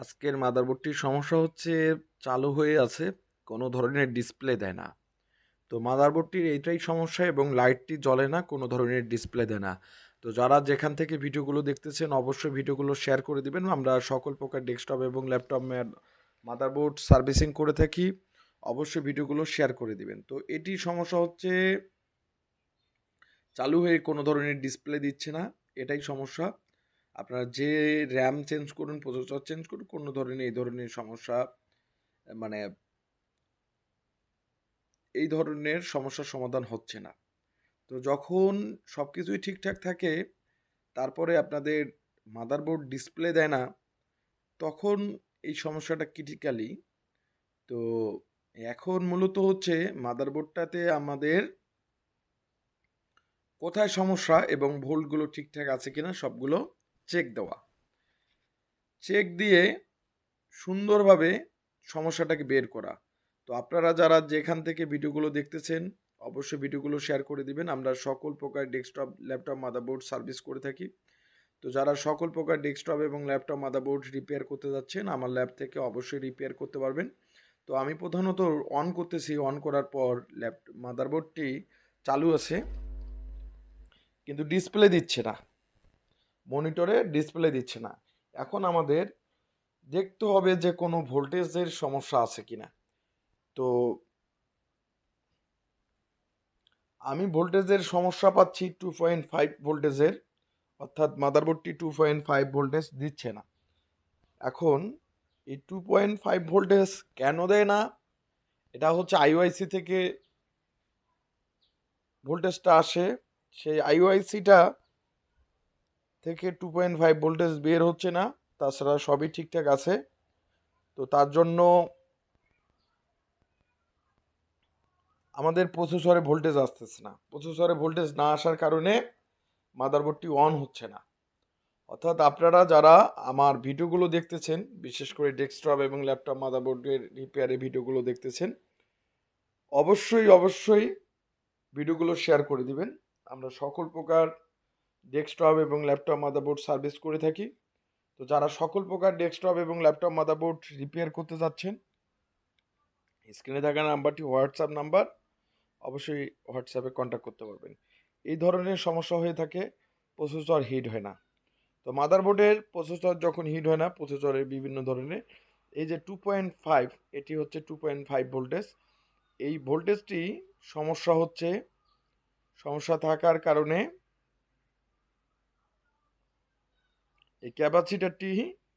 আজকের মাদারবোর্ডটির সমস্যা হচ্ছে চালু হয়ে আছে, কোনো ধরনের ডিসপ্লে দেয় না। তো মাদারবোর্ডটির এইটাই সমস্যা এবং লাইটটি জ্বলে না, কোনো ধরনের ডিসপ্লে দেয় না। তো যারা যেখান থেকে ভিডিওগুলো দেখতেছেন, অবশ্যই ভিডিওগুলো শেয়ার করে দিবেন। আমরা সকল প্রকার ডেস্কটপ এবং ল্যাপটপ মাদারবোর্ড সার্ভিসিং করে থাকি, অবশ্যই ভিডিওগুলো শেয়ার করে দিবেন। তো এটি সমস্যা হচ্ছে চালু হয়ে কোনো ধরনের ডিসপ্লে দিচ্ছে না, এটাই সমস্যা। আপনারা যে র্যাম চেঞ্জ করুন প্রসেসর চেঞ্জ করুন, কোনো ধরনের এই ধরনের সমস্যা মানে এই ধরনের সমস্যার সমাধান হচ্ছে না। তো যখন সব কিছুই ঠিকঠাক থাকে, তারপরে আপনাদের মাদারবোর্ড ডিসপ্লে দেয় না, তখন এই সমস্যাটা ক্রিটিক্যালি তো এখন মূলত হচ্ছে মাদারবোর্ডটাতে আমাদের কোথায় সমস্যা এবং ভোল্টগুলো ঠিকঠাক আছে কিনা সবগুলো চেক দেওয়া। চেক দিয়ে সুন্দরভাবে সমস্যাটাকে বের করা। তো আপনারা যারা যেখান থেকে ভিডিওগুলো দেখতেছেন, অবশ্যই ভিডিওগুলো শেয়ার করে দিবেন। আমরা সকল প্রকার ডেস্কটপ ল্যাপটপ মাদারবোর্ড সার্ভিস করে থাকি। তো যারা সকল প্রকার ডেস্কটপ এবং ল্যাপটপ মাদারবোর্ড রিপেয়ার করতে যাচ্ছেন, আমার ল্যাব থেকে অবশ্যই রিপেয়ার করতে পারবেন। তো আমি প্রধানত অন করতেছি অন করার পর ল্যাপটপ মাদারবোর্ডটি চালু আছে। কিন্তু ডিসপ্লে দিচ্ছে না। মনিটরে ডিসপ্লে দিচ্ছে না। এখন আমাদের দেখতে হবে যে কোনো ভোল্টেজের সমস্যা আছে কি না তো আমি ভোল্টেজের সমস্যা পাচ্ছি টু পয়েন্ট ফাইভ ভোল্টেজের অর্থাৎ মাদারবোর্ডটি টু পয়েন্ট ফাইভ ভোল্টেজ দিচ্ছে না। এখন এই টু পয়েন্ট ফাইভ ভোল্টেজ কেন দেয় না? এটা হচ্ছে আইওআইসি থেকে ভোল্টেজটা আসে। সেই আইওআইসিটা থেকে টু পয়েন্ট ফাইভ ভোল্টেজ বের হচ্ছে না, তাছাড়া সবই ঠিকঠাক আছে। তো তার জন্য আমাদের প্রসেসরে ভোল্টেজ আসতেছে না। প্রসেসরে ভোল্টেজ না আসার কারণে মাদারবোর্ডটি অন হচ্ছে না। অর্থাৎ আপনারা যারা আমার ভিডিওগুলো দেখতেছেন, বিশেষ করে ডেস্কটপ এবং ল্যাপটপ মাদারবোর্ডের রিপেয়ারের ভিডিওগুলো দেখতেছেন, অবশ্যই অবশ্যই ভিডিওগুলো শেয়ার করে দিবেন। আমরা সকল প্রকার ডেস্কটপ এবং ল্যাপটপ মাদারবোর্ড সার্ভিস করে থাকি। তো যারা সকল প্রকার ডেস্কটপ এবং ল্যাপটপ মাদারবোর্ড রিপেয়ার করতে যাচ্ছেন স্ক্রিনে থাকা নাম্বারটি হোয়াটসঅ্যাপ নাম্বার, অবশ্যই হোয়াটসঅ্যাপে কন্ট্যাক্ট করতে পারবেন। এই ধরনের সমস্যা হয়ে থাকে প্রসেসর হিট হয় না। তো মাদারবোর্ডের প্রসেসর যখন হিট হয় না প্রসেসরের বিভিন্ন ধরনের, এই যে টু পয়েন্ট ফাইভ এটি হচ্ছে টু পয়েন্ট ফাইভ ভোল্টেজ এই ভোল্টেজটি সমস্যা হচ্ছে, সমস্যা থাকার কারণে এই ক্যাপাসিটারটি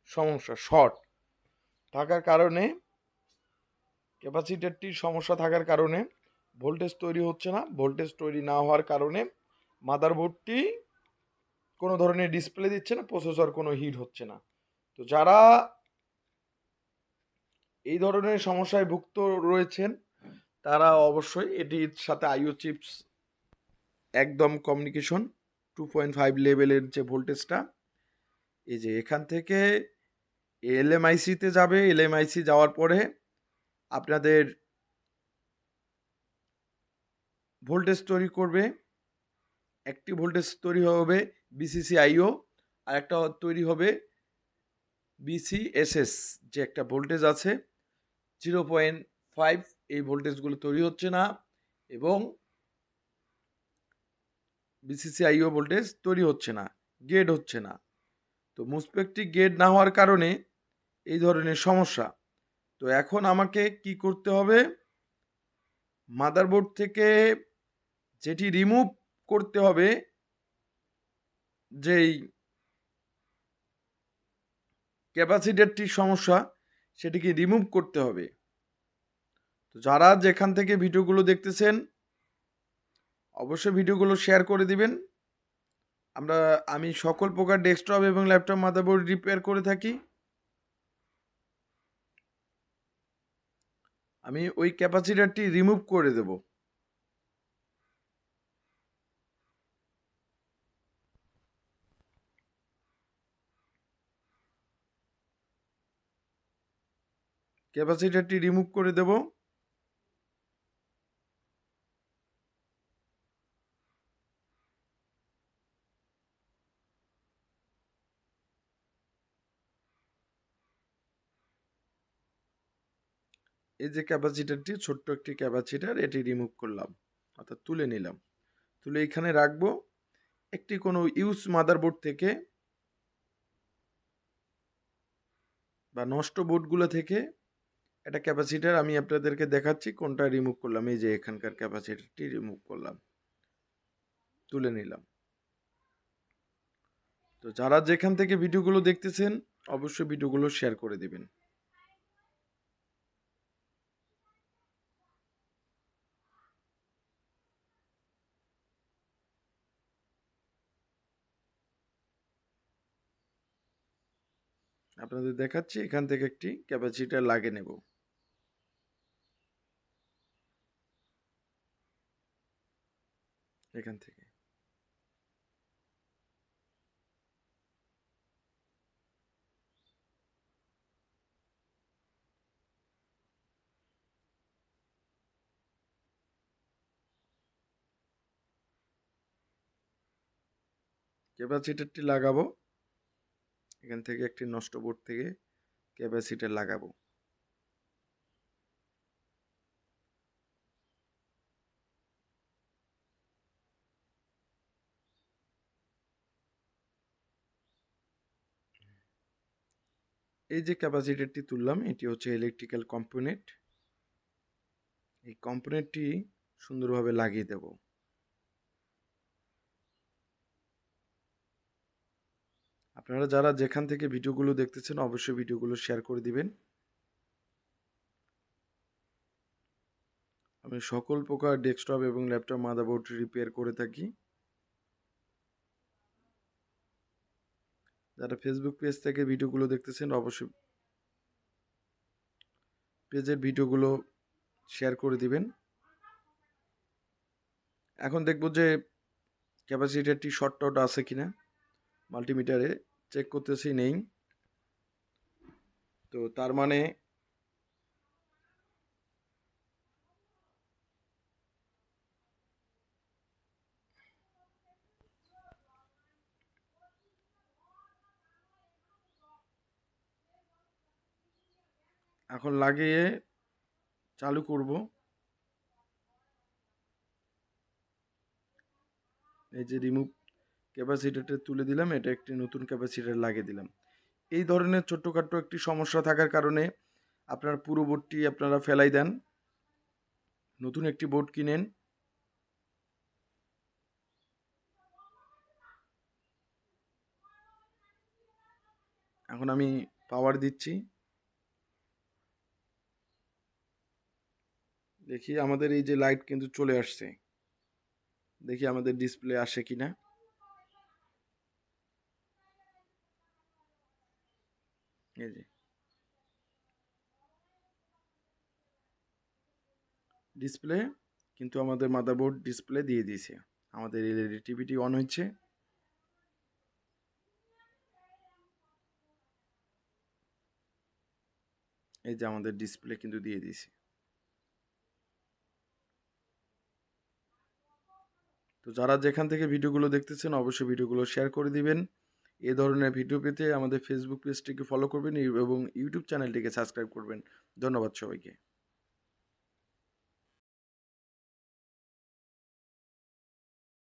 সমস্যা শর্ট থাকার কারণে ক্যাপাসিটারটির সমস্যা থাকার কারণে ভোল্টেজ তৈরি হচ্ছে না। ভোল্টেজ তৈরি না হওয়ার কারণে মাদারবোর্ডটি কোনো ধরনের ডিসপ্লে দিচ্ছে না প্রসেসর কোনো হিট হচ্ছে না। তো যারা এই ধরনের সমস্যায় ভুক্ত রয়েছেন, তারা অবশ্যই এটির সাথে আইও চিপস একদম কমিউনিকেশন টু পয়েন্ট ফাইভ লেভেলের যে ভোল্টেজটা এই যে এখান থেকে এলএমআইসিতে যাবে। এলএমআইসি যাওয়ার পরে আপনাদের ভোল্টেজ তৈরি করবে। একটি ভোল্টেজ তৈরি হবে বিসিসি আইও আর একটা তৈরি হবে বিসিএসএস যে একটা ভোল্টেজ আছে। জিরো পয়েন্ট ফাইভ এই ভোল্টেজগুলো তৈরি হচ্ছে না এবং বিসিসি আইও ভোল্টেজ তৈরি হচ্ছে না গেট হচ্ছে না। তো মুসপেকটি গেট না হওয়ার কারণে এই ধরনের সমস্যা। তো এখন আমাকে কি করতে হবে? মাদারবোর্ড থেকে যেটি রিমুভ করতে হবে, যেই ক্যাপাসিটারটির সমস্যা, সেটিকে রিমুভ করতে হবে। তো যারা যেখান থেকে ভিডিওগুলো দেখতেছেন, অবশ্যই ভিডিওগুলো শেয়ার করে দিবেন। আমরা, আমি সকল প্রকার ডেস্কটপ এবং ল্যাপটপ মাদারবোর্ড রিপেয়ার করে থাকি। আমি ওই ক্যাপাসিটারটি রিমুভ করে দেব। ক্যাপাসিটারটি রিমুভ করে দেব। এই যে ক্যাপাসিটারটি ছোট্ট একটি ক্যাপাসিটার এটি রিমুভ করলাম। অর্থাৎ তুলে নিলাম। তুলে এখানে রাখব একটি কোনো ইউজ মাদারবোর্ড থেকে বা নষ্ট বোর্ডগুলো থেকে একটা ক্যাপাসিটার আমি আপনাদেরকে দেখাচ্ছি, কোনটা রিমুভ করলাম। এই যে এখানকার ক্যাপাসিটারটি রিমুভ করলাম। তুলে নিলাম। তো যারা যেখান থেকে ভিডিওগুলো দেখতেছেন, অবশ্যই ভিডিওগুলো শেয়ার করে দিবেন। আপনাদের দেখাচ্ছি এখান থেকে একটি ক্যাপাসিটার লাগে নেব। এখান থেকে। ক্যাপাসিটারটি লাগাবো। এখান থেকে একটি নষ্ট বোর্ড থেকে ক্যাপাসিটার লাগাবো। এই যে ক্যাপাসিটারটি তুললাম, এটি হচ্ছে ইলেকট্রিক্যাল কম্পোনেন্ট এই কম্পোনেন্টটি সুন্দরভাবে লাগিয়ে দেব। আপনারা যারা যেখান থেকে ভিডিওগুলো দেখতেছেন, অবশ্যই ভিডিওগুলো শেয়ার করে দিবেন। আমি সকল প্রকার ডেস্কটপ এবং ল্যাপটপ মাদারবোর্ড রিপেয়ার করে থাকি। যারা ফেসবুক পেজ থেকে ভিডিওগুলো দেখতেছেন, অবশ্যই পেজের ভিডিওগুলো শেয়ার করে দিবেন। এখন দেখব যে ক্যাপাসিটারটি শর্ট আউট আছে কিনা মাল্টিমিটারে চেক করতেছি নেই। তো তার মানে এখন লাগিয়ে চালু করব। এই যে রিমুভ ক্যাপাসিটারটা তুলে দিলাম, এটা একটি নতুন ক্যাপাসিটার লাগিয়ে দিলাম। এই ধরনের ছোট্টখাট্ট একটি সমস্যা থাকার কারণে আপনার পুরো বোর্ডটি আপনারা ফেলাই দেন। নতুন একটি বোর্ড কিনেন। এখন আমি পাওয়ার দিচ্ছি। দেখি আমাদের এই যে লাইট কিন্তু চলে আসছে। দেখি আমাদের ডিসপ্লে আসে কিনা। এই যে। ডিসপ্লে কিন্তু আমাদের মাদারবোর্ড ডিসপ্লে দিয়ে দিয়েছে। আমাদের এলইডি টিভিটি অন হচ্ছে। এই যে আমাদের ডিসপ্লে কিন্তু দিয়ে দিয়েছে। তো যারা যেখান থেকে ভিডিওগুলো দেখতেছেন, অবশ্যই ভিডিওগুলো শেয়ার করে দিবেন। এ ধরনের ভিডিও পেতে আমাদের ফেসবুক পেজটিকে ফলো করবেন এবং ইউটিউব চ্যানেলটিকে সাবস্ক্রাইব করবেন। ধন্যবাদ সবাইকে।